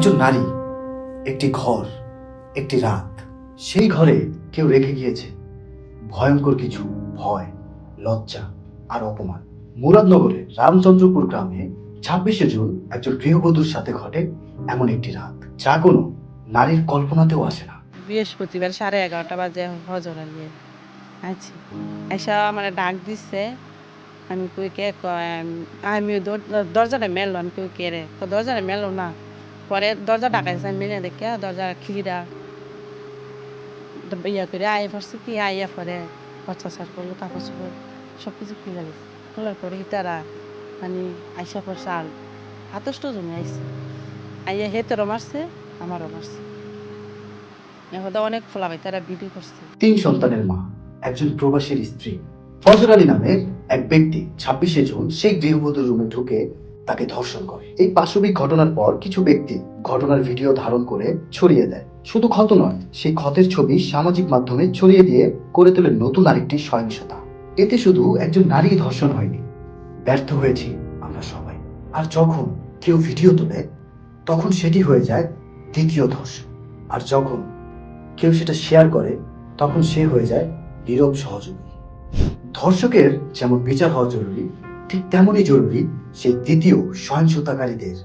একজন নারী একটি ঘর একটি রাত। সেই ঘরে কেউ রেখে গিয়েছে। ভয়ঙ্কর কিছু ভয় লজ্জা আর অপমান। মুরাদনগরের রামচন্দ্রপুর গ্রামে ছাব্বিশে জুন একজন গৃহবধূর সাথে ঘটে এমন একটি রাত। যা কোনো নারীর কল্পনাতেও আসে না। বৃহস্পতিবার সাড়ে এগারোটা বাজে হজর নিয়ে আচ্ছা। এসা মানে ডাক দিচ্ছে আমি কই কে আম- আমি দর- দরজাটা মেললো আমি কই কে রে? তো দরজাটা মেললো না। পরে দরজা ডাকাইছে মেলে দেখে দরজা খিরা ইয়া করে আয় পড়ছে কি আইয়া পরে অত্যাচার করল, কাপড় চোপড় সব কিছু খুলে গেছে খোলার পরে তারা মানে আইসা পড়ছে আর আতষ্ট জমি আইসে আইয়া হেতেরও মারছে, আমারও মারছে। এখন অনেক ফোলাবাই তারা ভিডিও করছে। তিন সন্তানের মা, একজন প্রবাসীর স্ত্রী। ফজর আলী নামের এক ব্যক্তি, ছাব্বিশে জুন সেই গৃহবধূর রুমে ঢুকে তাকে ধর্ষণ করে। এই পাশবিক ঘটনার পর কিছু ব্যক্তি ঘটনার ভিডিও ধারণ করে ছড়িয়ে দেয়। শুধু ক্ষত নয়, সেই ক্ষতের ছবি সামাজিক মাধ্যমে ছড়িয়ে দিয়ে করে তোলে নতুন আরেকটি সহিংসতা। এতে শুধু একজন নারী ধর্ষণ হয়নি। ব্যর্থ হয়েছি আমরা সবাই। আর যখন কেউ ভিডিও তোলে, তখন সেটি হয়ে যায় দ্বিতীয় ধর্ষণ। আর যখন কেউ সেটা শেয়ার করে, তখন সে হয়ে যায় নীরব সহযোগী। ধর্ষকের যেমন বিচার হওয়া জরুরি, ঠিক তেমনই জরুরি সেই দ্বিতীয় সহিংসতাকারীদের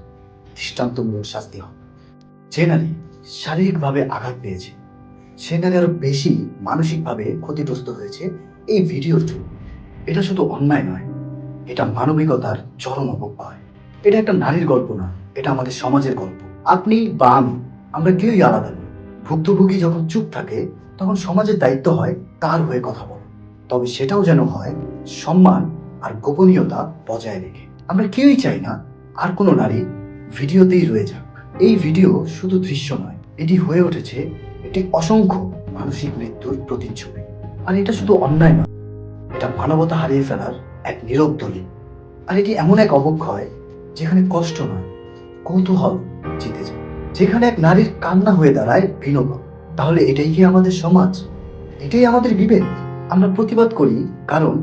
দৃষ্টান্তমূলক শাস্তি হবে। যে নারী শারীরিকভাবে আঘাত পেয়েছে, সে নারী আরও বেশি মানসিকভাবে ক্ষতিগ্রস্ত হয়েছে এই ভিডিওর জন্য। এটা শুধু অন্যায় নয়, এটা মানবিকতার চরম অপব্যয়। এটা একটা নারীর গল্প না, এটা আমাদের সমাজের গল্প। আপনি বা আমি, আমরা কেউই আলাদা নই। ভুক্তভোগী যখন চুপ থাকে, তখন সমাজের দায়িত্ব হয় তার হয়ে কথা বলা। তবে সেটাও যেন হয় সম্মান আর গোপনীয়তা বজায় রেখে। আমরা কেউই চাই না, আর কোনো নারী ভিডিওতেই রয়ে যাক। এই ভিডিও শুধু দৃশ্য নয়, এটি হয়ে উঠেছে একটি অসংখ্য মানসিক মৃত্যুর প্রতিচ্ছবি। আর এটা শুধু অন্যায় নয়, এটা মানবতা হারিয়ে ফেলার এক নীরব দলিল। আর এটি এমন এক অবক্ষয় যেখানে কষ্ট নয়, কৌতূহল জিতে যায়। যেখানে এক নারীর কান্না হয়ে দাঁড়ায় বিনোদন। তাহলে এটাই কি আমাদের সমাজ? এটাই আমাদের বিবেক আমরা প্রতিবাদ করি কারণ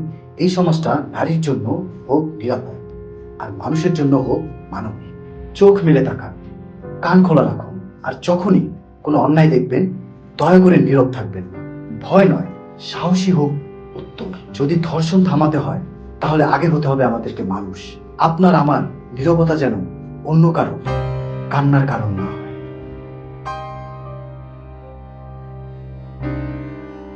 এই সমাজটা নারীর জন্য হোক, নিরাপদ। আর মানুষের জন্য হোক মানবিক চোখ মেলে থাকা কান খোলা রাখুন, আর যখনই কোনো অন্যায় দেখবেন, দয়া করে নীরব থাকবেন ভয় নয়, সাহসী হোক উত্তম যদি ধর্ষণ থামাতে হয়, তাহলে আগে হতে হবে আমাদেরকে মানুষ। আপনার আমার নীরবতা যেন অন্য কারও, কান্নার কারণ না